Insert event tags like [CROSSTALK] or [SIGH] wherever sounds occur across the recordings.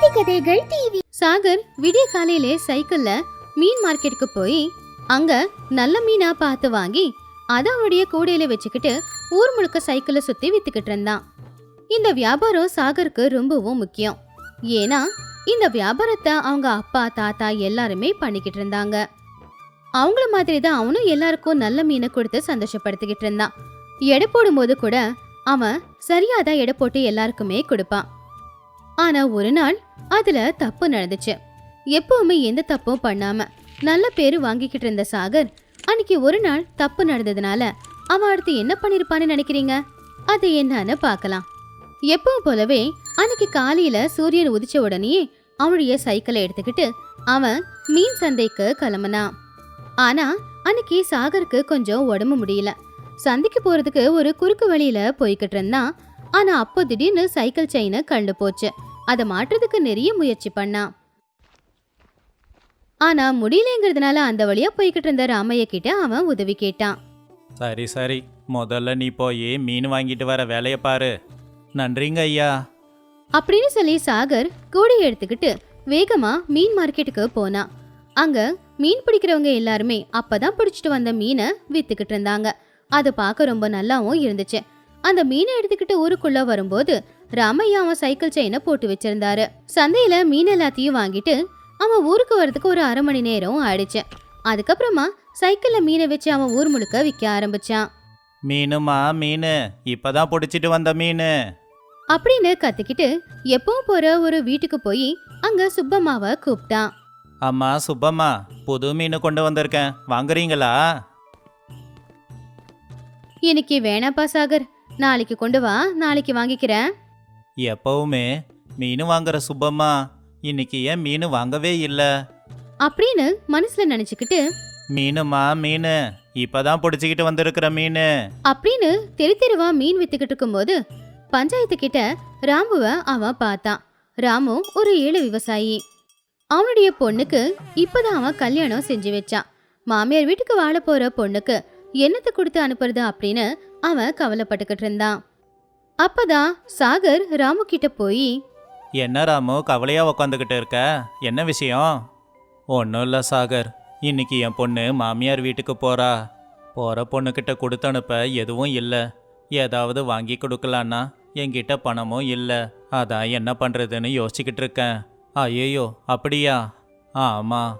நீதி கதைகள் டிவி சாகர் விடிய காலையிலே சைக்கிள்ல மீன் மார்க்கெட்டுக்கு போய் அங்க நல்ல மீனா பார்த்து வாங்கி அதை கூடையில வச்சுக்கிட்டு ஊர் முழுக்க சைக்கிளை சுத்தி வித்துக்கிட்டு இருந்தான். இந்த வியாபாரம் சாகருக்கு ரொம்பவும் முக்கியம். ஏன்னா இந்த வியாபாரத்தை அவங்க அப்பா தாத்தா எல்லாருமே பண்ணிக்கிட்டு இருந்தாங்க. அவங்கள மாதிரி தான் அவனும் எல்லாருக்கும் நல்ல மீனை கொடுத்து சந்தோஷப்படுத்திக்கிட்டு இருந்தான். எடை போடும்போது கூட அவன் சரியாதான் எடை போட்டு எல்லாருக்குமே கொடுப்பான். ஆனா ஒரு நாள் அதுல தப்பு நடந்துச்சு. எப்பவுமே எந்த தப்பும் பண்ணாம நல்ல பேரு வாங்கிக்கிட்டு இருந்த சாகர் அன்னைக்கு ஒரு நாள் தப்பு நடந்ததுனால அவன் அடுத்து என்ன பண்ணிருப்பான்னு நினைக்கிறீங்க? அது என்னன்னு பார்க்கலாம். எப்பவும் போலவே அன்னைக்கு காலையில சூரியன் உதிச்ச உடனேயே அவனுடைய சைக்கிளை எடுத்துக்கிட்டு அவன் மீன் சந்தைக்கு கிளம்புனான். ஆனா அன்னைக்கு சாகருக்கு கொஞ்சம் உடம்பு முடியல. சந்தைக்கு போறதுக்கு ஒரு குறுக்கு வழியில போய்கிட்டு இருந்தான் ஆனா அப்போ திடீர்னு சைக்கிள் செயினை கழண்டு போச்சு. அதை மாற்றுறதுக்கு நிறைய முயற்சி பண்ணான் ஆனா முடியலங்கிறதுனால அந்த வழியா போய்கிட்டு இருந்த ராமைய கிட்ட அவன் உதவி கேட்டான். சரி சரி. முதல்ல நீ போய் மீன் வாங்கிட்டு வர வேலையை பாரு. நன்றிங்க ஐயா. அப்படின்னு சொல்லி சாகர் கூடையை எடுத்துக்கிட்டு வேகமா மீன் மார்க்கெட்டுக்கு போனான் அங்க மீன் பிடிக்கிறவங்க எல்லாருமே அப்பதான் பிடிச்சிட்டு வந்த மீனை வித்துக்கிட்டு இருந்தாங்க. அது பார்க்க ரொம்ப நல்லாவும் இருந்துச்சு. அந்த மீனை எடுத்துக்கிட்டு ஊருக்குள்ள வரும்போது ராமையா அவன் சைக்கிள் செயினை போட்டு வச்சிருந்தாரு. சந்தையில மீன் எல்லாத்தையும் வாங்கிட்டு அவன் ஊருக்கு வரதுக்கு ஒரு அரை மணி நேரம் ஆயிடுச்சு. அதுக்கப்புறமா சைக்கிள்ல மீனை வச்சு அவன் ஊர் முழுக்க விற்க ஆரம்பிச்சான். மீனுமா மீன்? இப்பதான் பிடிச்சிட்டு வந்த மீன். அப்படின்னு கத்திக்கிட்டு எப்பவும் போற ஒரு வீட்டுக்கு போய் அங்க சுப்பம்மாவை கூப்பிட்டான். அம்மா சுப்பம்மா புது மீன் கொண்டு வந்திருக்கேன். வாங்குறீங்களா? இன்னைக்கு வேணாப்பா சாகர். நாளைக்கு கொண்டு வா நாளைக்கு வாங்கிக்கிறேன். எப்பவுமே மீன் வாங்குற சுப்பம்மா இன்னைக்கு ஏன் மீன் வாங்கவே இல்லை? அப்படின்னு மனசுல நினைச்சுக்கிட்டு மீனுமா மீன்? இப்பதான் பிடிச்சிக்கிட்டு வந்திருக்கிற மீன். அப்படின்னு தெரு தெருவா மீன் வித்துக்கிட்டு இருக்கும்போது பஞ்சாயத்து கிட்ட ராமுவ அவன் பார்த்தான். ராமு ஒரு ஏழை விவசாயி. அவனுடைய பொண்ணுக்கு இப்பதான் அவன் கல்யாணம் செஞ்சு வச்சான். மாமியார் வீட்டுக்கு வாழ போற பொண்ணுக்கு என்னத்தை கொடுத்து அனுப்புறது அப்படின்னு அவன் கவலைப்பட்டுக்கிட்டு இருந்தான். அப்பதான் சாகர் ராமு கிட்ட போய் என்ன ராமு கவலையா உக்காந்துக்கிட்டு இருக்க? என்ன விஷயம்? ஒன்றும் இல்லை சாகர். இன்னைக்கு என் பொண்ணு மாமியார் வீட்டுக்கு போறா. போற பொண்ணுக்கிட்ட கொடுத்து அனுப்ப எதுவும் இல்லை. ஏதாவது வாங்கி கொடுக்கலான்னா என்கிட்ட பணமும் இல்லை. அதான் என்ன பண்ணுறதுன்னு யோசிச்சுக்கிட்டு இருக்கேன். ஐயோ அப்படியா? ஆமா.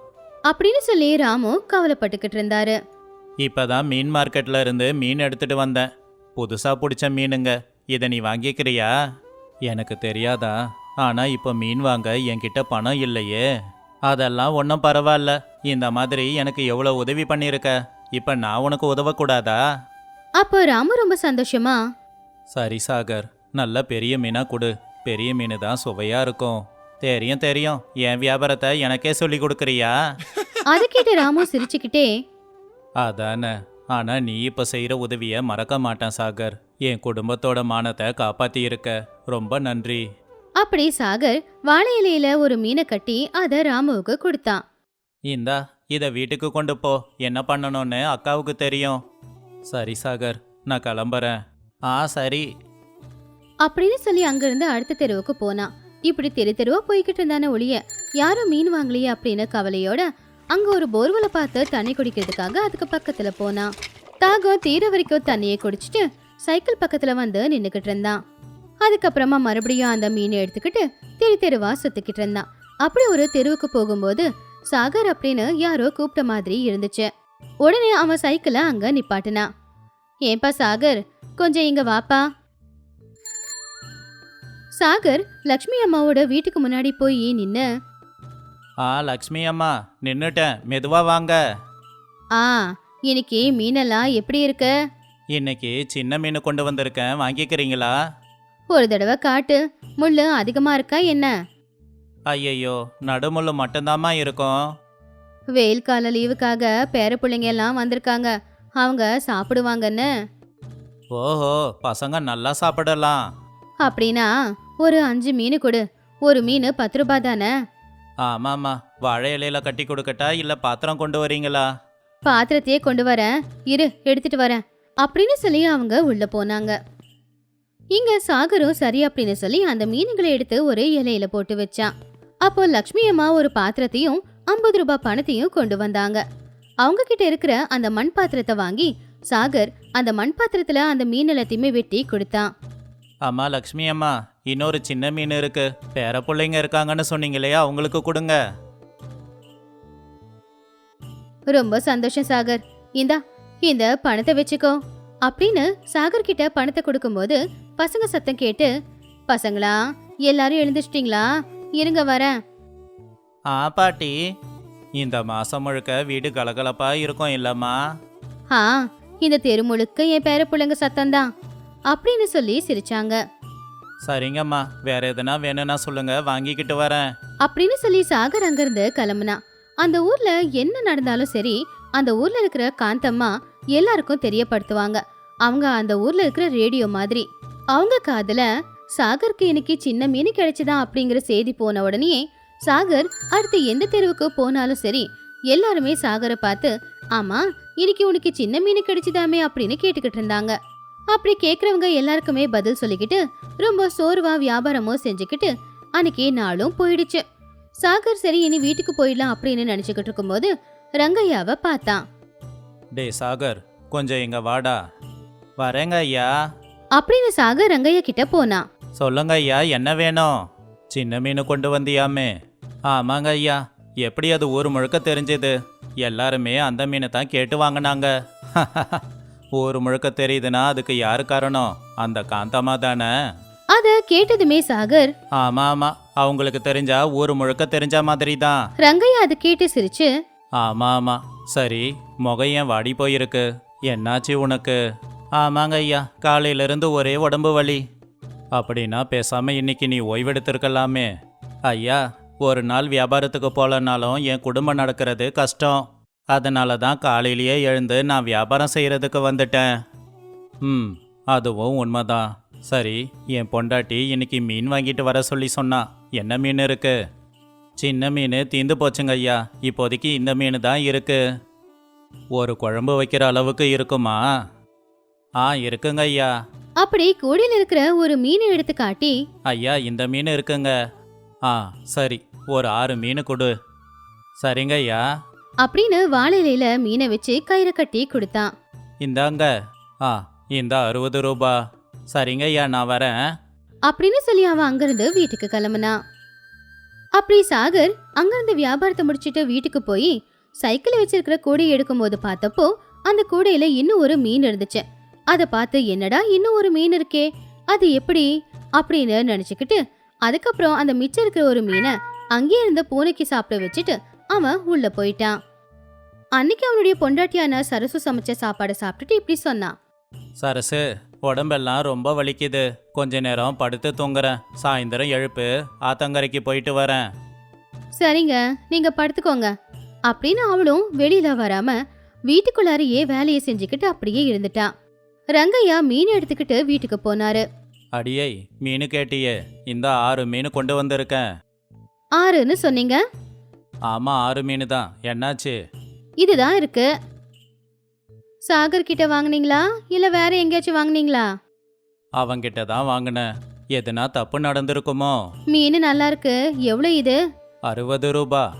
அப்படின்னு சொல்லி ராமு கவலைப்பட்டுக்கிட்டு இருந்தாரு. இப்பதான் மீன் மார்க்கெட்ல இருந்து மீன் எடுத்துட்டு வந்தேன். புதுசா பிடிச்ச மீனுங்க. இதை நீ வாங்கிக்கிறியா? எனக்கு தெரியாதா? ஆனா இப்போ மீன் வாங்க என்கிட்ட பணம் இல்லையே. அதெல்லாம் ஒன்றும் பரவாயில்ல. இந்த மாதிரி எனக்கு எவ்வளோ உதவி பண்ணியிருக்க? இப்போ நான் உனக்கு உதவக்கூடாதா? அப்போ ராமு ரொம்ப சந்தோஷமா? சரி சாகர் நல்ல பெரிய மீனா கொடு. பெரிய மீன் தான் சுவையா இருக்கும். தெரியும் தெரியும். என் வியாபாரத்தை எனக்கே சொல்லி கொடுக்குறியா? அதை கேட்டு ராமு சிரிச்சுக்கிட்டே அதானே. ஆனா நீ இப்ப செய்யற உதவிய மறக்க மாட்டேன் சாகர். என் குடும்பத்தோட மானத்தை காப்பாத்தி இருக்க ரொம்ப நன்றி. அப்படி சாகர் வாழை இலையில ஒரு மீனை கட்டி அதை ராமுவுக்கு கொடுத்தான். இந்தா இத வீட்டுக்கு கொண்டு போ. என்ன பண்ணணும்னு அக்காவுக்கு தெரியும். சரி சாகர் நான் கிளம்புறேன். ஆ சரி. அப்படின்னு சொல்லி அங்கிருந்து அடுத்த தெருவுக்கு போனான். இப்படி தெரு தெருவா போய்கிட்டு இருந்தானே ஒளிய யாரும் மீன் வாங்கலையே அப்படின்னு கவலையோட அங்க ஒரு போர்வலை பார்த்து தண்ணி குடிக்கிறதுக்காக அதுக்கு பக்கத்துல போனான் தாகம் தீர வரைக்கும் தண்ணியை குடிச்சிட்டு சைக்கிள் பக்கத்துல வந்து நின்னுக்கிட்டு இருந்தான். அதுக்கப்புறமா மறுபடியும் அந்த மீனை எடுத்துக்கிட்டு தெரு தெருவா சுத்திக்கிட்டு இருந்தான். அப்படி ஒரு தெருவுக்கு போகும்போது சாகர் அப்படின்னு யாரோ கூப்பிட்ட மாதிரி இருந்துச்சு. உடனே அவன் சைக்கிளை அங்க நிப்பாட்டினான். ஏன்பா சாகர் கொஞ்சம் இங்க வாப்பா. சாகர் லக்ஷ்மி அம்மாவோட வீட்டுக்கு முன்னாடி போய் நின்று ஆ லக்ஷ்மி அம்மா நின்னுட்டேன். மெதுவா வாங்க. ஆ இன்னைக்கு மீனெல்லாம் எப்படி இருக்கு? இன்னைக்கு சின்ன மீன் கொண்டு வந்திருக்கேன். வாங்கிக்கிறீங்களா? ஒரு தடவை காட்டு. முள்ளு அதிகமா இருக்கா என்ன? ஐயையோ நடுமுள்ளு மட்டும்தாம்மா இருக்கும். வெயில் கால லீவுக்காக பேர பிள்ளைங்க எல்லாம் வந்திருக்காங்க. அவங்க சாப்பிடுவாங்கன்னு. ஓஹோ பசங்க நல்லா சாப்பிடலாம். அப்படின்னா ஒரு அஞ்சு மீன் கொடு. ஒரு மீன் பத்து ரூபாய் தானே? ஆமாம்மா வாழை இலையில கட்டி கொடுக்கட்டா இல்ல பாத்திரம் கொண்டு வரீங்களா? பாத்திரத்தையே கொண்டு வரேன். இரு எடுத்துட்டு வரேன். அப்படின்னு சொல்லி அவங்க உள்ள போனாங்க. இங்க சாகரும் சரி அப்படின்னு சொல்லி அந்த மீன்களை எடுத்து ஒரு இலையில போட்டு வச்சான். அப்போ லக்ஷ்மி அம்மா ஒரு பாத்திரத்தையும் ஐம்பது ரூபாய் பணத்தையும் கொண்டு வந்தாங்க. அவங்க கிட்ட இருக்கிற அந்த மண் பாத்திரத்தை வாங்கி சாகர் அந்த மண் பாத்திரத்துல அந்த மீன் எல்லாத்தையுமே வெட்டி கொடுத்தான். அம்மா லக்ஷ்மி அம்மா. இன்னொரு சின்ன மீன் இருக்கு. பேர பிள்ளைங்க இருக்காங்கன்னு சொன்னீங்களே அவங்களுக்கு கொடுங்க. ரொம்ப சந்தோஷம் சாகர். இந்தா இந்த பணத்தை வச்சுக்கோ. அப்படின்னு சாகர் கிட்ட பணத்தை கொடுக்கும்போது பசங்க சத்தம் கேட்டு பசங்களா எல்லாரும் எழுந்திச்சிட்டிங்களா இருங்க வரேன். ஆ பாட்டி. இந்த மாசம் முழுக்க வீடு கலகலப்பா இருக்கும் இல்லம்மா? ஆ இந்த தெரு முழுக்க என் பேர பிள்ளைங்க சத்தம்தான் அப்படின்னு சொல்லி சிரிச்சாங்க. சரிங்கம்மா. வேற எதுனா வேணும்னா சொல்லுங்க வாங்கிக்கிட்டு வரேன். அப்படின்னு சொல்லி சாகர் அங்கிருந்து கிளம்புனா. அந்த ஊர்ல என்ன நடந்தாலும் சரி அந்த ஊர்ல இருக்கிற காந்தம்மா எல்லாருக்கும் தெரியப்படுத்துவாங்க. அவங்க அந்த ஊர்ல இருக்கிற ரேடியோ மாதிரி. அவங்க காதுல சாகருக்கு இன்னைக்கு சின்ன மீன் கிடைச்சதா? அப்படிங்கிற செய்தி போன உடனே சாகர் அடுத்து எந்த தெருவுக்கு போனாலும் சரி எல்லாருமே சாகரை பார்த்து ஆமா இன்னைக்கு உனக்கு சின்ன மீன் கிடைச்சதாமே அப்படின்னு கேட்டுக்கிட்டு இருந்தாங்க. அப்படி கேக்குறவங்க எல்லாருக்குமே பதில் சொல்லிக்கிட்டு ரொம்ப சோர்வா வியாபாரமும் செஞ்சுக்கிட்டு அன்னைக்கு நாளும் போயிடுச்சு. சாகர் சரி இனி வீட்டுக்கு போயிடலாம் அப்படின்னு நினைச்சுக்கிட்டு இருக்கும்போது ரங்கையாவை பார்த்தான் டே சாகர் கொஞ்சம் இங்க வாடா. வரேங்க ஐயா. அப்படின்னு சாகர் ரங்கையா கிட்ட போனான் சொல்லுங்க ஐயா என்ன வேணும்? சின்ன மீன் கொண்டு வந்தியாமே. ஆமாங்க ஐயா எப்படி அது ஊர் முழுக்க தெரிஞ்சது? எல்லாருமே அந்த மீனை தான் கேட்டு வாங்கினாங்க. [LAUGHS] ஊர் முழுக்க தெரியுதுன்னா அதுக்கு யாரு காரணம்? அந்த காந்தம்மா தானே? அத கேட்டதுமே சாகர் ஆமா ஆமா. அவங்களுக்கு தெரிஞ்சா ஊர் முழுக்க தெரிஞ்ச மாதிரி தான் ரங்கையா அதை கேட்டு சிரிச்சு ஆமா ஆமா. சரி முகம் ஏன் வாடி போயிருக்கு? என்னாச்சு உனக்கு? ஆமாங்க ஐயா காலையில இருந்து ஒரே உடம்பு வலி. அப்படின்னா பேசாம இன்னைக்கு நீ ஓய்வெடுத்திருக்கலாமே. ஐயா ஒரு நாள் வியாபாரத்துக்கு போகலனாலும் என் குடும்பம் நடக்கிறது கஷ்டம். அதனால தான் காலையிலேயே எழுந்து நான் வியாபாரம் செய்யறதுக்கு வந்துட்டேன். ம். அதுவும் உண்மைதான் சரி என் பொண்டாட்டி இன்னைக்கு மீன் வாங்கிட்டு வர சொல்லி சொன்னா என்ன மீன் இருக்கு? சின்ன மீன் தீந்து போச்சுங்க ஐயா. இப்போதைக்கு இந்த மீன் தான் இருக்கு. ஒரு குழம்பு வைக்கிற அளவுக்கு இருக்குமா? ஆ இருக்குங்க ஐயா. அப்படி கூடையில் இருக்கிற ஒரு மீனை எடுத்து காட்டி ஐயா இந்த மீன் இருக்குங்க. ஆ சரி ஒரு ஆறு மீன் கொடு. சரிங்க ஐயா. அப்படின்னு வாழையில மீனை வச்சு கயிறை கட்டி கொடுத்தான். இந்தாங்க. ஆ இந்த அறுபது ரூபா. சரிங்க ஐயா நான் வரேன். அப்படின்னு சொல்லி அவன் அங்கிருந்து வீட்டுக்கு கிளம்புனா. அப்படி சாகர் அங்கிருந்து வியாபாரத்தை முடிச்சிட்டு வீட்டுக்கு போய் சைக்கிள் வச்சிருக்கிற கூடையை எடுக்கும்போது பார்த்தப்போ அந்த கூடையில இன்னும் ஒரு மீன் இருந்துச்சு. அதை பார்த்து என்னடா இன்னும் ஒரு மீன் இருக்கே? அது எப்படி? அப்படின்னு நினைச்சுக்கிட்டு அதுக்கப்புறம் அந்த மிச்சம் இருக்கிற ஒரு மீனை அங்கேயே இருந்த பூனைக்கு சாப்பிட வச்சுட்டு அவன் உள்ள போயிட்டான். அன்னைக்கு அவனுடைய பொண்டாட்டியான சரசு சமைச்ச சாப்பாடை சாப்பிட்டுட்டு இப்படி சொன்னான். சரசு உடம்பெல்லாம் ரொம்ப வலிக்குது. கொஞ்ச நேரம் படுத்து தூங்குறேன். சாயந்தரம் எழுப்பு ஆத்தங்கரைக்கு போயிட்டு வரேன். சரிங்க நீங்க படுத்துக்கோங்க. அப்படின்னு அவளும் வெளியில வராம வீட்டுக்குள்ளாரையே வேலையை செஞ்சுக்கிட்டு அப்படியே இருந்துட்டா. ரங்கையா மீன் எடுத்துக்கிட்டு வீட்டுக்கு போனாரு. அடியை மீன் கேட்டியே இந்த ஆறு மீன் கொண்டு வந்திருக்கேன். ஆறுன்னு சொன்னீங்க? ஆமா ஆறு மீன் தான் என்னாச்சு? இதுதான் இருக்கு. சாகர் கிட்ட வாங்குனீங்களா? இல்ல வேற எங்கேயாச்சும் வாங்குனீங்களா? அவங்கிட்ட தான் வாங்கினேன். எதுனா தப்பு நடந்திருக்குமோ? மீன் நல்லா இருக்கு. எவ்வளவு இது? அறுபது ரூபா.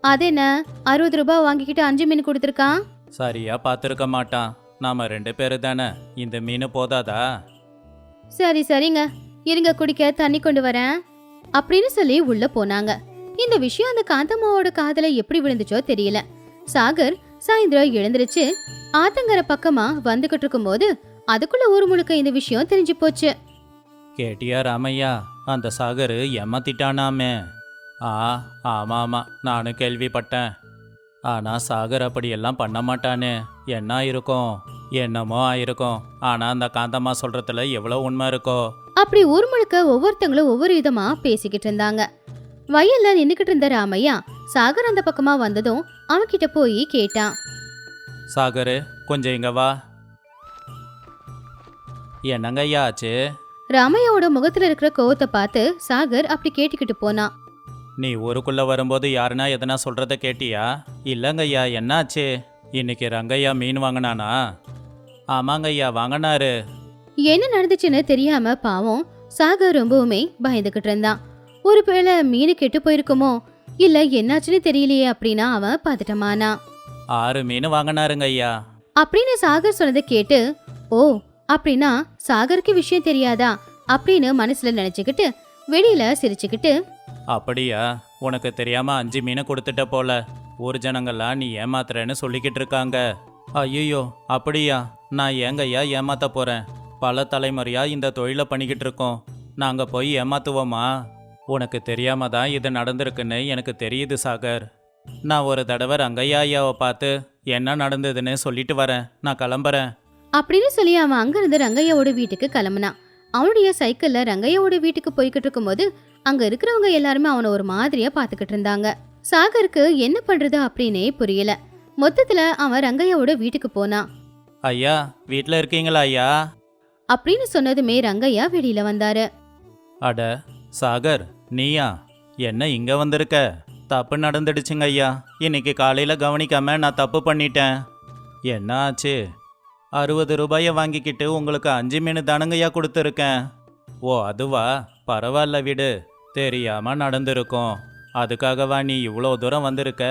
அது என்ன? அறுபது ரூபாய் வாங்கிக்கிட்டு அஞ்சு மீன் கொடுத்துருக்கான் சரியா பார்த்துருக்க மாட்டான். நாம ரெண்டு பேரு தானே. இந்த மீன் போதாதா? சரி சரிங்க. இருங்க குடிக்க. தண்ணி கொண்டு வரேன். அப்படின்னு சொல்லி உள்ள போனாங்க. இந்த விஷயம் அந்த காந்தம்மாவோட காதுல எப்படி விழுந்துச்சோ தெரியல. சாகர் சாயந்தரம் எழுந்திருச்சு ஆத்தங்கர பக்கமா வந்துகிட்டு இருக்கும்போது அதுக்குள்ள ஊர் முழுக்க இந்த விஷயம் தெரிஞ்சு போச்சு. கேட்டியா ராமையா அந்த சாகர் ஏமாத்திட்டானாமே. ஆ ஆமா ஆமா நானும் கேள்விப்பட்டேன். ஆனா சாகர் அப்படியெல்லாம் பண்ண மாட்டானே. என்ன இருக்கும் என்னமோ ஆயிருக்கும். ஆனா அந்த காந்தம்மா சொல்றதுல எவ்வளவு உண்மை இருக்கோ? அப்படி ஊர் முழுக்க ஒவ்வொருத்தங்களும் ஒவ்வொரு விதமா பேசிக்கிட்டு இருந்தாங்க. வயல்ல நின்னுக்கிட்டு இருந்த ராமையா சாகர் அந்த பக்கமா வந்ததும் அவன்கிட்ட போய் கேட்டான். சாகர் கொஞ்சம் இங்க வா. என்னங்க ஐயா ஆச்சு? ராமையாவோட முகத்துல இருக்கிற கோவத்தை பார்த்து சாகர் அப்படி கேட்டுக்கிட்டு போனான் நீ ஊருக்குள்ள வரும்போது யாருனா எதனா சொல்றத கேட்டியா? இல்லைங்க ஐயா என்னாச்சு? இன்னைக்கு ரங்கையா மீன் வாங்கினானா? ஆமாங்க ஐயா வாங்கினாரு. என்ன நடந்துச்சுன்னு தெரியாம பாவம் சாகர் ரொம்பவுமே பயந்துகிட்டு இருந்தான். ஒரு வேளை மீன் கெட்டு போயிருக்குமோ? இல்ல என்னாச்சுன்னு தெரியலையே அப்படின்னா அவன் பதட்டமானா ஆறு மீன் வாங்கினாருங்க ஐயா. அப்படின்னு சாகர் சொன்னதை கேட்டு ஓ அப்படின்னா சாகருக்கு விஷயம் தெரியாதா? அப்படின்னு மனசுல நினைச்சுக்கிட்டு வெளியில சிரிச்சுக்கிட்டு அப்படியா? உனக்கு தெரியாம அஞ்சு மீனை கொடுத்துட்ட போல. ஊர் ஜனங்கள்லாம் நீ ஏமாத்துறேன்னு சொல்லிக்கிட்டு இருக்காங்க. ஐயோ அப்படியா? நான் ஏங்கய்யா ஏமாத்த போறேன்? பல தலைமுறையா இந்த தொழிலை பண்ணிக்கிட்டு இருக்கோம். நாங்க போய் ஏமாத்துவோமா? உனக்கு தெரியாம தான் இது நடந்திருக்குன்னு எனக்கு தெரியுது சாகர். நான் ஒரு தடவை ரங்கையா ஐயாவை பார்த்து என்ன நடந்ததுன்னு சொல்லிட்டு வரேன். நான் கிளம்புறேன். அப்படின்னு சொல்லி அவன் அங்கிருந்து ரங்கையாவோட வீட்டுக்கு கிளம்புனான். அவனுடைய சைக்கிள்ல ரங்கையாவோட வீட்டுக்கு போய்கிட்டு இருக்கும்போது அங்க இருக்கிறவங்க எல்லாருமே அவனை ஒரு மாதிரியா பாத்துக்கிட்டு இருந்தாங்க. சாகருக்கு என்ன பண்றது அப்படின்னே புரியல. மொத்தத்துல அவன் ரங்கையாவோட வீட்டுக்கு போனான். ஐயா வீட்டில் இருக்கீங்களா ஐயா? அப்படின்னு சொன்னதுமே ரங்கையா வெளியில வந்தாரு. அட சாகர் நீயா? என்ன இங்க வந்திருக்க? தப்பு நடந்துடுச்சுங்க ஐயா. இன்னைக்கு காலையில் கவனிக்காம நான் தப்பு பண்ணிட்டேன். என்ன ஆச்சு அறுபது ரூபாயை வாங்கிக்கிட்டு உங்களுக்கு அஞ்சு மீன் தானுங்கய்யா கொடுத்துருக்கேன். ஓ அதுவா? பரவாயில்ல விடு. தெரியாமல் நடந்திருக்கும். அதுக்காகவா நீ இவ்வளோ தூரம் வந்திருக்க?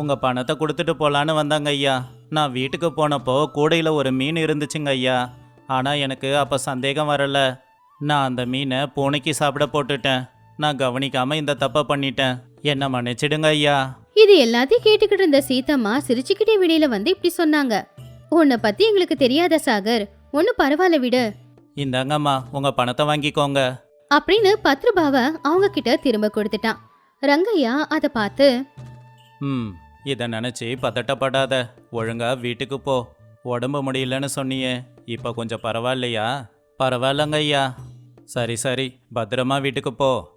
உங்கள் பணத்தை கொடுத்துட்டு போகலான்னு வந்தாங்க ஐயா. நான் வீட்டுக்கு போனப்போ கூடையில் ஒரு மீன் இருந்துச்சுங்க ஐயா. ஆனால் எனக்கு அப்போ சந்தேகம் வரல. நான் அந்த மீனை பூனைக்கு சாப்பிட போட்டுட்டேன். நான் கவனிக்காமல் இந்த தப்பை பண்ணிட்டேன். என்ன மன்னிச்சிடுங்க ஐயா. இது எல்லாத்தையும் கேட்டுக்கிட்டு இருந்த சீதம்மா சிரிச்சுக்கிட்டே வெளியில வந்து இப்படி சொன்னாங்க. உன்னை பத்தி எங்களுக்கு தெரியாத சாகர்? ஒன்னும் பரவாயில்ல விடு. இந்தாங்கம்மா உங்க பணத்தை வாங்கிக்கோங்க. அப்படின்னு பத்து ரூபாவை அவங்க கிட்ட திரும்ப கொடுத்துட்டான். ரங்கையா அதை பார்த்து ம் இதை நினச்சி பதட்டப்படாத. ஒழுங்கா வீட்டுக்கு போ. உடம்பு முடியலன்னு சொன்னியே. இப்போ கொஞ்சம் பரவாயில்லையா? பரவாயில்லங்க ஐயா. சரி சரி பத்திரமா வீட்டுக்கு போ.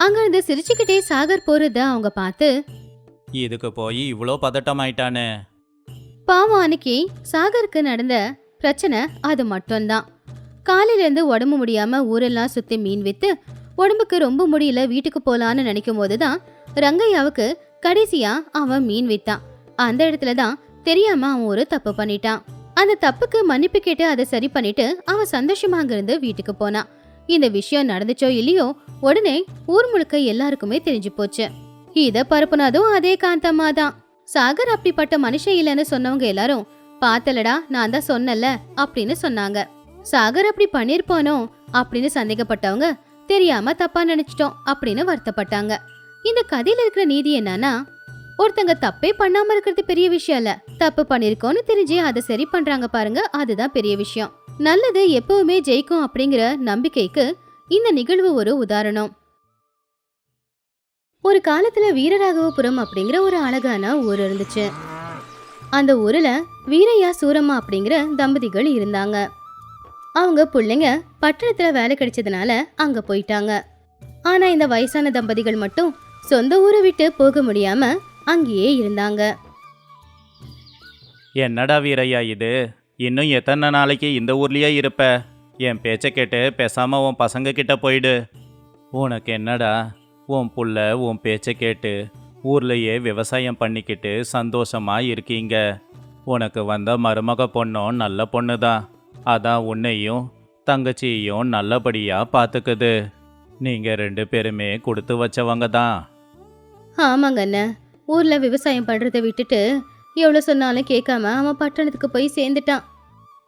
அங்கிருந்து சிரிச்சுக்கிட்டே சாகர் போறத அவங்க பார்த்து இதுக்கு போய் இவ்வளோ பதட்டமாயிட்டானே. பாவம் அன்னைக்கு சாகருக்கு நடந்த பிரச்சனை அது மட்டும்தான். காலையில இருந்து உடம்பு முடியாம ஊரெல்லாம் சுத்தி மீன் வித்து உடம்புக்கு ரொம்ப முடியல வீட்டுக்கு போலான்னு நினைக்கும் போதுதான் ரங்கையாவுக்கு கடைசியா அவன் மீன் வித்தான். அந்த இடத்துல தான் தெரியாம அவன் ஒரு தப்பு பண்ணிட்டான். அந்த தப்புக்கு மன்னிப்பு கேட்டு அதை சரி பண்ணிட்டு அவன் சந்தோஷமா அங்கிருந்து வீட்டுக்கு போனான். இந்த விஷயம் நடந்துச்சோ இல்லையோ உடனே ஊர் முழுக்க எல்லாருக்குமே தெரிஞ்சு போச்சு. இத பரப்புனதும் அதே காந்தம்மா தான். சாகர் அப்படிப்பட்ட மனுஷன் இல்லைன்னு சொன்னவங்க எல்லாரும் பார்த்தலடா நான் தான் சொன்னல அப்படின்னு சொன்னாங்க. சாகர் அப்படி பண்ணிருப்பானோ அப்படின்னு சந்தேகப்பட்டவங்க தெரியாம தப்பா நினைச்சிட்டோம் அப்படின்னு வருத்தப்பட்டாங்க. இந்த கதையில இருக்கிற நீதி என்னன்னா ஒருத்தங்க தப்பே பண்ணாம இருக்கிறது பெரிய விஷயம் இல்ல. தப்பு பண்ணிருக்கோம்னு தெரிஞ்சு அதை சரி பண்றாங்க பாருங்க அதுதான் பெரிய விஷயம். நல்லது எப்பவுமே ஜெயிக்கும் அப்படிங்கிற நம்பிக்கைக்கு இந்த நிகழ்வு ஒரு உதாரணம். ஒரு காலத்துல வீரராகவபுரம் அப்படிங்கிற ஒரு அழகான ஊர் இருந்துச்சு. அந்த ஊர்ல வீரையா சூரம்மா அப்படிங்கிற தம்பதிகள் இருந்தாங்க. அவங்க பிள்ளைங்க பட்டணத்துல வேலை கிடைச்சதுனால அங்க போயிட்டாங்க. ஆனா இந்த வயசான தம்பதிகள் மட்டும் சொந்த ஊரை விட்டு போக முடியாம அங்கேயே இருந்தாங்க. என்னடா வீரையா இது? இன்னும் எத்தனை நாளைக்கு இந்த ஊர்லேயே இருப்ப? என் பேச்சை கேட்டு பேசாமல் உன் பசங்க கிட்ட போயிடு. உனக்கு என்னடா? உன் புள்ள உன் பேச்சை கேட்டு ஊர்லேயே விவசாயம் பண்ணிக்கிட்டு சந்தோஷமாக இருக்கீங்க. உனக்கு வந்த மருமக பொண்ணும் நல்ல பொண்ணு தான் அதான் உன்னையும் தங்கச்சியையும் நல்லபடியாக பார்த்துக்குது நீங்கள் ரெண்டு பேருமே கொடுத்து வச்சவங்க தான். ஆமாங்கண்ண ஊரில் விவசாயம் பண்ணுறதை விட்டுட்டு எவ்வளோ சொன்னாலும் கேட்காம அவன் பட்டணத்துக்கு போய் சேர்ந்துட்டான்.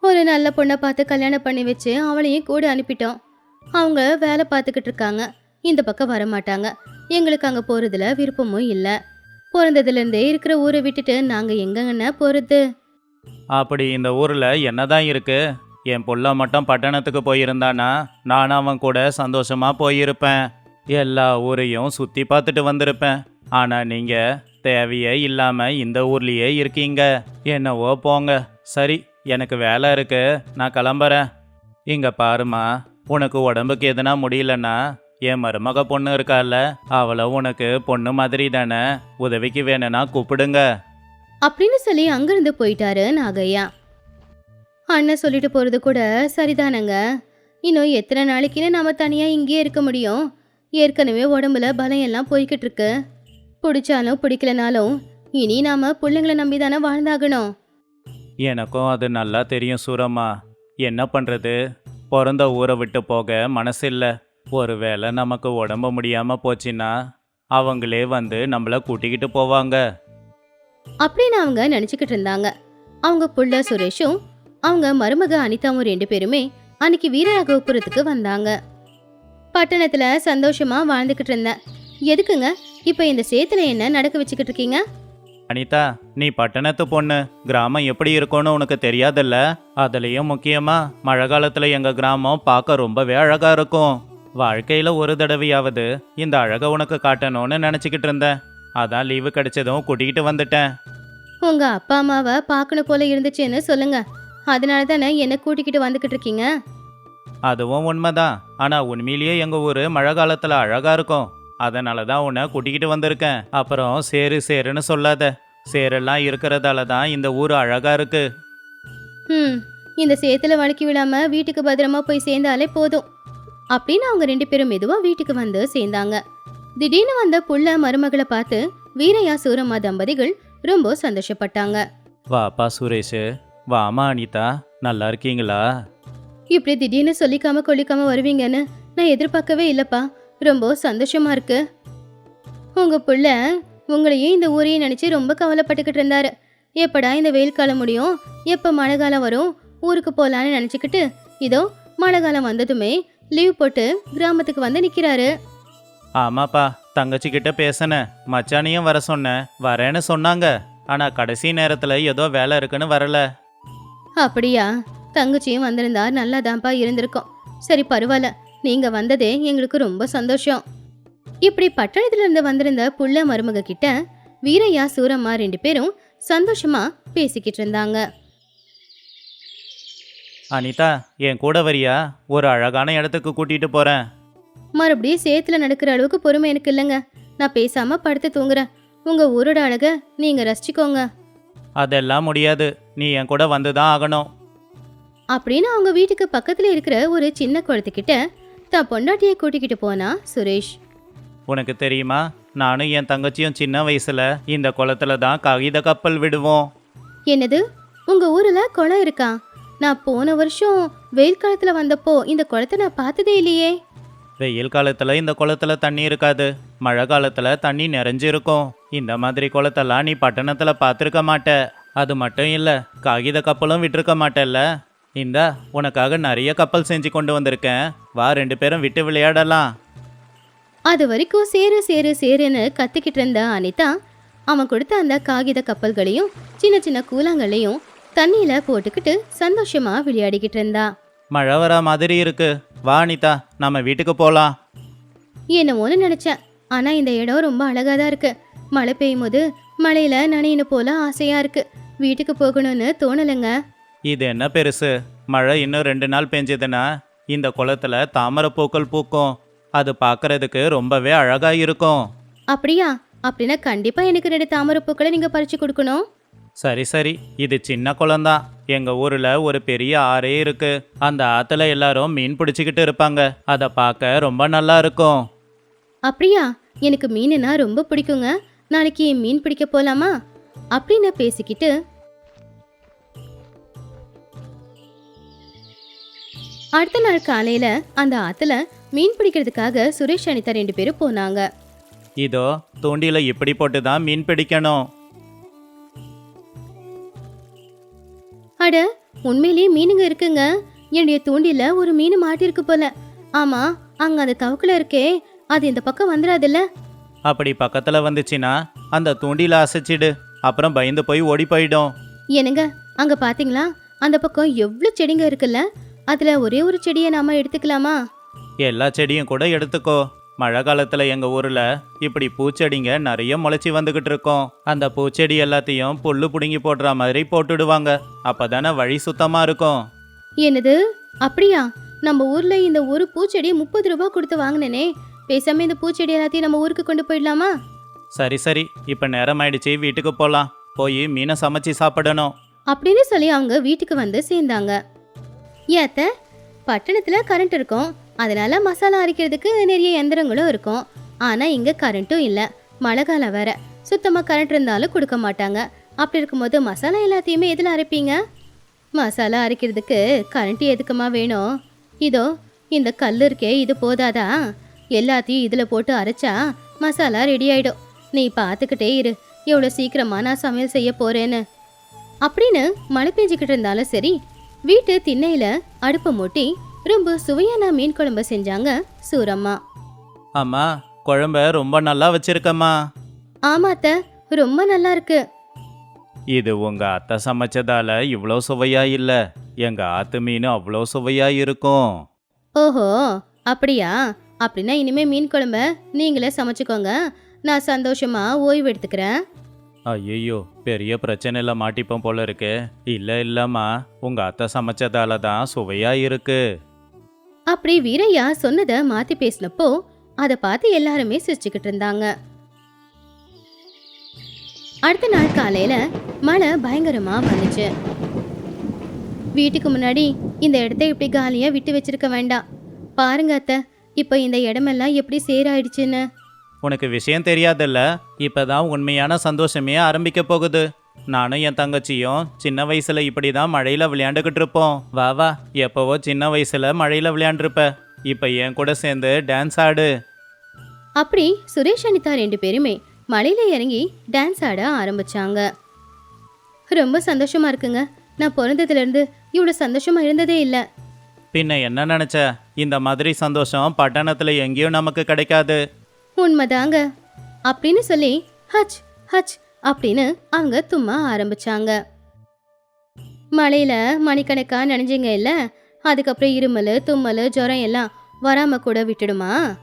ஒரு நல்ல பொண்ணை பார்த்து கல்யாணம் பண்ணி வச்சு அவளையும் கூட அனுப்பிட்டோம். அவங்க வேலை பார்த்துக்கிட்டு இருக்காங்க. இந்த பக்கம் வர மாட்டாங்க எங்களுக்கு அங்கே போகிறதுல விருப்பமும் இல்லை. பிறந்ததுலேருந்தே இருக்கிற ஊரை விட்டுட்டு நாங்கள் எங்கங்கண்ணா போகிறது அப்படி இந்த ஊரில் என்னதான் இருக்கு? என் புள்ள மட்டும் பட்டணத்துக்கு போயிருந்தானா? நானும் அவன் கூட சந்தோஷமா போயிருப்பேன். எல்லா ஊரையும் சுற்றி பார்த்துட்டு வந்திருப்பேன். ஆனால் நீங்கள் தேவையே இல்லாமல் இந்த ஊர்லேயே இருக்கீங்க. என்னவோ போங்க. சரி எனக்கு வேலை இருக்கு. நான் கிளம்புறேன். இங்கே பாருமா உனக்கு உடம்புக்கு எதுனா முடியலன்னா என் மருமக பொண்ணு இருக்கால அவளை உனக்கு பொண்ணு மாதிரி தானே. உதவிக்கு வேணும்னா கூப்பிடுங்க. அப்படின்னு சொல்லி அங்கிருந்து போயிட்டாரு நாகையா. அண்ணன் சொல்லிட்டு போறது கூட சரிதானங்க. இன்னும் எத்தனை நாளைக்குன்னு நம்ம தனியா இங்கேயே இருக்க முடியும். ஏற்கனவே உடம்புல பலம் எல்லாம் போய்கிட்டு இருக்கு. பிடிச்சாலும் பிடிக்கலனாலும் இனி நாம பிள்ளைங்கள நம்பி தானே வாழ்ந்தாகணும். எனக்கும் அது நல்லா தெரியும் சூரம்மா. என்ன பண்ணுறது பிறந்த ஊரை விட்டு போக மனசில்ல. ஒருவேளை நமக்கு உடம்பு முடியாம போச்சுன்னா அவங்களே வந்து நம்மள கூட்டிக்கிட்டு போவாங்க. அப்படின்னு அவங்க நினைச்சுக்கிட்டு இருந்தாங்க. அவங்க புள்ள சுரேஷும் அவங்க மருமக அனிதாவும் ரெண்டு பேருமே அன்னைக்கு வீரராகவபுரத்துக்கு வந்தாங்க. பட்டணத்துல சந்தோஷமா வாழ்ந்துகிட்டு இருந்தேன். எதுக்குங்க? இப்ப இந்த சேத்துல என்ன நடக்க வச்சுக்கிட்டு இருக்கீங்க? அனிதா நீ பட்டணத்து பொண்ணு. கிராமம் எப்படி இருக்கும்னு உனக்கு தெரியாதுல்ல? அதுலயும் முக்கியமா மழை காலத்துல எங்க கிராமம் பார்க்க ரொம்பவே அழகா இருக்கும். வாழ்க்கையில ஒரு தடவையாவது இந்த அழகை உனக்கு காட்டணும்னு நினைச்சுக்கிட்டு இருந்தேன். அதான் லீவு கிடைச்சதும் கூட்டிகிட்டு வந்துட்டேன். உங்க அப்பா அம்மாவை பார்க்கணும் போல இருந்துச்சுன்னு சொல்லுங்க. அதனால தானே என்ன கூட்டிக்கிட்டு வந்துகிட்டு இருக்கீங்க? அதுவும் உண்மைதான். ஆனா உண்மையிலேயே எங்க ஊரு மழை காலத்துல அழகா இருக்கும். அதனால தான் உன்னை கூட்டிக்கிட்டு வந்திருக்கேன். அப்புறம் சேரு சேருன்னு சொல்லாத. சேரெல்லாம் இருக்கிறதால தான் இந்த ஊர் அழகா இருக்கு. ம் இந்த சேத்துல வழுக்கி விடாம வீட்டுக்கு பத்திரமா போய் சேர்ந்தாலே போதும். அப்படின்னு அவங்க ரெண்டு பேரும் மெதுவா வீட்டுக்கு வந்து சேர்ந்தாங்க. திடீர்னு வந்த புள்ள மருமகளை பார்த்து வீரையா சூரம்மா தம்பதிகள் ரொம்ப சந்தோஷப்பட்டாங்க. வாப்பா சுரேஷ். வாமா அனிதா. நல்லா இருக்கீங்களா? இப்படி திடீர்னு சொல்லிக்காம கொல்லிக்காம வருவீங்கன்னு நான் எதிர்பார்க்கவே இல்லப்பா. ரொம்ப சந்தோஷமா இருக்கு. உங்க புள்ள உங்களையும் இந்த ஊரையும் நினைச்சு ரொம்ப கவலைப்பட்டுக்கிட்டு இருந்தாரு? எப்படா இந்த வெயில் காலம் முடியும்? எப்ப மழை காலம் வரும்? ஊருக்கு போலான்னு நினைச்சுக்கிட்டு இதோ மழை காலம் வந்ததுமே லீவ் போட்டு கிராமத்துக்கு வந்து நிக்கிறாரு. ஆமாப்பா தங்கச்சி கிட்ட பேசினேன். மச்சானையும் வர சொன்னேன். வரேன்னு சொன்னாங்க. ஆனா கடைசி நேரத்துல ஏதோ வேலை இருக்குன்னு வரல. அப்படியா? தங்கச்சியும் வந்திருந்தா நல்லாதான்ப்பா இருந்திருக்கும். சரி பரவாயில்ல. நீங்க வந்ததே எங்களுக்கு ரொம்ப சந்தோஷம். இப்படி பட்டணத்துல இருந்து வந்திருந்த புள்ள மருமக கிட்ட வீரையா சூரம்மா ரெண்டு பேரும் சந்தோஷமா பேசிக்கிட்டு இருந்தாங்க. அனிதா என் கூட வரியா? ஒரு அழகான இடத்துக்கு கூட்டிட்டு போறேன். மறுபடியும் சேத்துல நடக்கிற அளவுக்கு பொறுமை எனக்கு இல்லைங்க. நான் பேசாம படுத்து தூங்குறேன். உங்க ஊரோட அழக நீங்க ரசிச்சுக்கோங்க. அதெல்லாம் முடியாது. நீ என் கூட வந்துதான் ஆகணும். அப்படின்னு அவங்க வீட்டுக்கு பக்கத்துல இருக்கிற ஒரு சின்ன குளத்துக்கிட்ட தான் பொண்டாட்டியை கூட்டிக்கிட்டு போனா சுரேஷ்? உனக்கு தெரியுமா? நானும் என் தங்கச்சியும் சின்ன வயசுல இந்த குளத்துல தான் காகித கப்பல் விடுவோம். என்னது? உங்க ஊர்ல குளம் இருக்கா? நான் போன வருஷம் வெயில் காலத்துல வந்தப்போ இந்த குளத்தை நான் பார்த்ததே இல்லையே. வெயில் காலத்துல இந்த குளத்துல தண்ணி இருக்காது. மழை காலத்துல தண்ணி நிறைஞ்சிருக்கும். இந்த மாதிரி குளத்தெல்லாம் நீ பட்டணத்துல பார்த்துருக்க மாட்ட. அது மட்டும் இல்ல காகித கப்பலும் விட்டிருக்க மாட்டல்ல. இந்தா உனக்காக நிறைய கப்பல் செஞ்சு கொண்டு வந்திருக்கேன். வா ரெண்டு பேரும் விட்டு விளையாடலாம். அது வரைக்கும் சேரு சேரு சேருன்னு கத்திக்கிட்டு இருந்த அனிதா அவன் கொடுத்த அந்த காகித கப்பல்களையும் சின்ன சின்ன கூழாங்களையும் தண்ணியில போட்டுக்கிட்டு சந்தோஷமா விளையாடிக்கிட்டு இருந்தா. மழை வர மாதிரி இருக்கு. வா அனிதா நம்ம வீட்டுக்கு போலாம். என்னமோன்னு நினைச்சேன். ஆனா இந்த இடம் ரொம்ப அழகா தான் இருக்கு. மழை பெய்யும் போது மழையில நனையணும் போல ஆசையா இருக்கு. வீட்டுக்கு போகணும்னு தோணலைங்க. இது என்ன பெருசு? மழை இன்னும் ரெண்டு நாள் பெஞ்சதுன்னா இந்த குளத்துல தாமரை பூக்கள் பூக்கும். அது பார்க்கறதுக்கு ரொம்பவே அழகா இருக்கும் அப்படியா? அப்படின்னா கண்டிப்பா எனக்கு ரெண்டு தாமரை பூக்களை நீங்க பறிச்சு கொடுக்கணும். சரி சரி. இது சின்ன குளம்தான் எங்க ஊர்ல ஒரு பெரிய ஆறே இருக்கு. அந்த ஆத்துல எல்லாரும் மீன் பிடிச்சிக்கிட்டு இருப்பாங்க. அதை பார்க்க ரொம்ப நல்லா இருக்கும் அப்படியா? எனக்கு மீனுனா ரொம்ப பிடிக்குங்க. நாளைக்கு மீன் பிடிக்க போலாமா? அப்படின்னு பேசிக்கிட்டு அடுத்த நாள் காலையில அந்த ஆத்துல மீன் பிடிக்கிறதுக்காக சுரேஷ் அனிதா ரெண்டு பேரும் போனாங்க. இதோ தூண்டில இப்படி போட்டு தான் மீன் பிடிக்கணும். அட உண்மையிலேயே மீனுங்க இருக்குங்க. என்னுடைய தூண்டில ஒரு மீன் மாட்டிருக்கு போல. ஆமா அங்க அந்த தவக்குல இருக்கே. அது இந்த பக்கம் வந்துடாதுல்ல அப்படி பக்கத்துல வந்துச்சுன்னா அந்த தூண்டில அசைச்சிடு. அப்புறம் பயந்து போய் ஓடி போயிடும். என்னங்க அங்க பாத்தீங்களா? அந்த பக்கம் எவ்வளவு செடிங்க இருக்குல்ல? அதுல ஒரே ஒரு செடியை நாம எடுத்துக்கலாமா? எல்லா செடியும் கூட எடுத்துக்கோ. மழை காலத்துல எங்க ஊர்ல இப்படி பூச்செடிங்க நிறைய முளைச்சி வந்துகிட்டு இருக்கோம். அந்த பூச்செடி எல்லாத்தையும் புல்லு புடுங்கி போடுற மாதிரி போட்டுடுவாங்க. அப்பதானே வழி சுத்தமா இருக்கும். என்னது? அப்படியா? நம்ம ஊர்ல இந்த ஒரு பூச்செடி முப்பது ரூபாய் கொடுத்து வாங்கினேனே. பேசாம இந்த பூச்செடி எல்லாத்தையும் நம்ம ஊருக்கு கொண்டு போயிடலாமா? சரி சரி. இப்ப நேரம் ஆயிடுச்சு. வீட்டுக்கு போலாம். போய் மீனை சமைச்சு சாப்பிடணும். அப்படின்னு சொல்லி அவங்க வீட்டுக்கு வந்து சேர்ந்தாங்க. ஏத்த பட்டணத்தில் கரண்ட் இருக்கும். அதனால் மசாலா அரைக்கிறதுக்கு நிறைய எந்திரங்களும் இருக்கும். ஆனால் இங்கே கரண்ட்டும் இல்லை. மழை காலம் வேற. சுத்தமாக கரண்ட் இருந்தாலும் கொடுக்க மாட்டாங்க. அப்படி இருக்கும்போது மசாலா எல்லாத்தையுமே எதில் அரைப்பீங்க? மசாலா அரைக்கிறதுக்கு கரண்ட் எதுக்குமா வேணும்? இதோ இந்த கல் இருக்கே இது போதாதா? எல்லாத்தையும் இதில் போட்டு அரைச்சா மசாலா ரெடி ஆகிடும் நீ பார்த்துக்கிட்டே இரு. எவ்வளோ சீக்கிரமாக நான் சமையல் செய்ய போகிறேன்னு அப்படின்னு மழை பெஞ்சிக்கிட்டு இருந்தாலும் சரி வீட்டு திண்ணையில அடுப்பை மூட்டி ரொம்ப சுவையான மீன் குழம்பு செஞ்சாங்க சூரம்மா. அம்மா குழம்ப ரொம்ப நல்லா வச்சிருக்கம்மா. ஆமா அத்தை ரொம்ப நல்லா இருக்கு. இது உங்க அத்தை சமைச்சதால இவ்வளோ சுவையா இல்ல. எங்க ஆத்து மீன் அவ்வளோ சுவையா இருக்கும். ஓஹோ அப்படியா? அப்படின்னா இனிமே மீன் குழம்ப நீங்களே சமைச்சுக்கோங்க. நான் சந்தோஷமா ஓய்வு எடுத்துக்கிறேன். ஐயோ பெரிய பிரச்சனையில மாட்டிப்போம் போல இருக்கு. இல்ல இல்லம்மா உங்க அத்தை சமைச்சதால தான் சுவையா இருக்கு. அப்படி வீரையா சொன்னதை மாத்தி பேசினப்போ அதை பார்த்து எல்லாருமே சிரிச்சுக்கிட்டு இருந்தாங்க. அடுத்த நாள் காலையில மழை பயங்கரமா வந்துச்சு. வீட்டுக்கு முன்னாடி இந்த இடத்த இப்படி காலியா விட்டு வச்சிருக்க வேண்டாம். பாருங்க அத்தை இப்ப இந்த இடமெல்லாம் எப்படி சேராயிடுச்சுன்னு. உனக்கு விஷயம் தெரியாதுல்ல? இப்பதான் உண்மையான சந்தோஷமே ஆரம்பிக்க போகுது. நானும் என் தங்கச்சியும் சின்ன வயசுல இப்படி தான் மழையில விளையாண்டுக்கிட்டு இருப்போம். வா வா. எப்பவோ சின்ன வயசுல மழையில விளையாண்டுருப்ப. இப்ப என் கூட சேர்ந்து டான்ஸ் ஆடு. அப்படி சுரேஷ் அனிதா ரெண்டு பேருமே மலையில இறங்கி டான்ஸ் ஆட ஆரம்பிச்சாங்க. ரொம்ப சந்தோஷமா இருக்குங்க. நான் பிறந்ததுல இருந்து இவ்வளவு சந்தோஷமா இருந்ததே இல்ல. பின்ன என்ன நினைச்ச? இந்த மாதிரி சந்தோஷம் பட்டணத்துல எங்கேயும் நமக்கு கிடைக்காது. உண்மைதாங்க. அப்படின்னு சொல்லி ஹச் ஹச் அப்படின்னு அவங்க தும்மா ஆரம்பிச்சாங்க. மழையில மணிக்கணக்கா நனைஞ்சிங்க இல்ல? அதுக்கப்புறம் இருமல் தும்மல் ஜுரம் எல்லாம் வராம கூட விட்டுடுமா?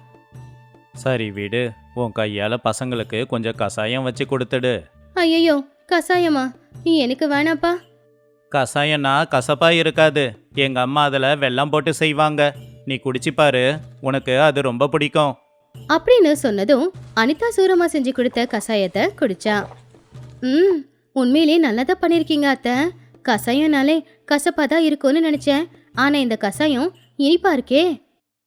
சரி விடு. உன் கையால பசங்களுக்கு கொஞ்சம் கசாயம் வச்சு கொடுத்துடு. ஐயோ கசாயமா? எனக்கு வேணாப்பா. கசாயம்னா கசப்பா இருக்காது. எங்க அம்மா அதுல வெல்லம் போட்டு செய்வாங்க. நீ குடிச்சு பாரு. உனக்கு அது ரொம்ப பிடிக்கும். அப்படின்னு சொன்னதும் அனிதா சூரமா செஞ்சு கொடுத்த கசாயத்தை குடிச்சா. ம் உண்மையிலேயே நல்லா தான் பண்ணியிருக்கீங்க அத்தை. கசாயம்னாலே கசப்பாக தான் இருக்கும்னு நினச்சேன். ஆனால் இந்த கசாயம் இனிப்பா இருக்கே.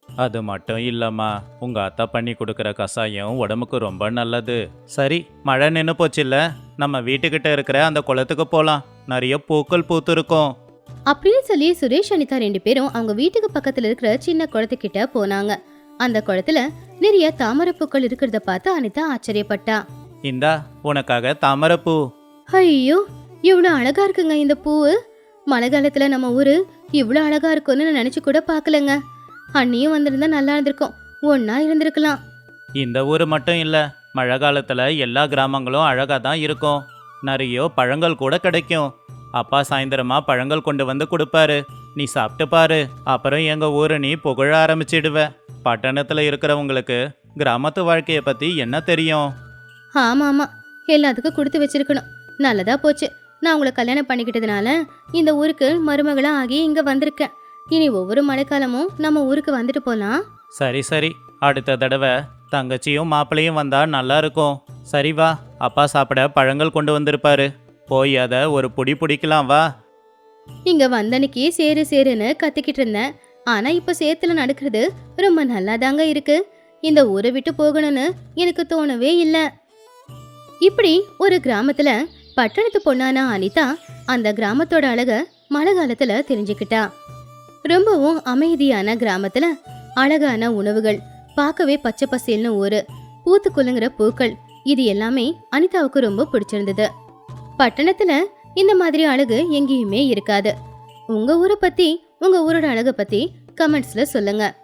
அது மட்டும் இல்லம்மா. உங்க அத்தா பண்ணி கொடுக்குற கசாயம் உடம்புக்கு ரொம்ப நல்லது. சரி மழை நின்று போச்சுல்ல? நம்ம வீட்டுக்கிட்ட இருக்கிற அந்த குளத்துக்கு போலாம். நிறைய பூக்கள் பூத்திருக்கும். அப்படின்னு சொல்லி சுரேஷ் அனிதா ரெண்டு பேரும் அவங்க வீட்டுக்கு பக்கத்துல இருக்கிற சின்ன குளத்துக்கிட்ட போனாங்க. அந்த குளத்துல நிறைய தாமரைப்பூக்கள் இருக்கிறத பார்த்து அனிதா ஆச்சரியப்பட்டா. இந்தா உனக்காக தாமரைப்பூ. ஐயோ இவ்வளோ அழகா இருக்குங்க இந்த பூவு. மழை காலத்துல நம்ம ஊரு இவ்வளோ அழகா இருக்கும்னு நான் நினைச்சு கூட பார்க்கலங்க. அண்ணியும் வந்திருந்தா நல்லா இருந்திருக்கும். ஒன்னா இருந்திருக்கலாம். இந்த ஊர் மட்டும் இல்ல மழை காலத்துல எல்லா கிராமங்களும் அழகா தான் இருக்கும். நிறைய பழங்கள் கூட கிடைக்கும். அப்பா சாயந்தரமா பழங்கள் கொண்டு வந்து கொடுப்பாரு. நீ சாப்பிட்டு பாரு. அப்புறம் எங்க ஊரை நீ புகழ ஆரம்பிச்சிடுவ. பட்டணத்துல இருக்கிறவங்களுக்கு கிராமத்து வாழ்க்கைய பத்தி என்ன தெரியும்? ஆமா ஆமா எல்லாத்துக்கும் கொடுத்து வச்சிருக்கணும். நல்லதா போச்சு. நான் உங்களை கல்யாணம் பண்ணிக்கிட்டதுனால இந்த ஊருக்கு மருமகளா ஆகி இங்க வந்திருக்கேன். இனி ஒவ்வொரு மழைக்காலமும் நம்ம ஊருக்கு வந்துட்டு போலாம். சரி சரி. அடுத்த தடவை தங்கச்சியும் மாப்பிள்ளையும் வந்தா நல்லா இருக்கும். சரி வா. அப்பா சாப்பிட பழங்கள் கொண்டு வந்திருப்பாரு. போய் அதை ஒரு புடி பிடிக்கலாம் வா. இங்க வந்தன்னைக்கு சேரு சேருன்னு கத்திக்கிட்டு இருந்தேன். ஆனா இப்ப சேத்துல நடக்கிறது ரொம்ப நல்லாதாங்க இருக்கு. இந்த ஊரை விட்டு போகணும்னு எனக்கு தோணவே இல்ல. இப்படி ஒரு கிராமத்துல பட்டணத்து பொண்ணான அனிதா அந்த கிராமத்தோட அழக மழை காலத்துல தெரிஞ்சுக்கிட்டா. ரொம்பவும் அமைதியான கிராமத்துல அழகான உணவுகள் பார்க்கவே பச்சை பசேல்னு ஊரு பூத்து குலுங்குற பூக்கள் இது எல்லாமே அனிதாவுக்கு ரொம்ப பிடிச்சிருந்தது. பட்டணத்துல இந்த மாதிரி அழகு எங்கேயுமே இருக்காது. உங்க ஊரை பத்தி உங்க ஊரோட அழகை பத்தி கமெண்ட்ஸ்ல சொல்லுங்க.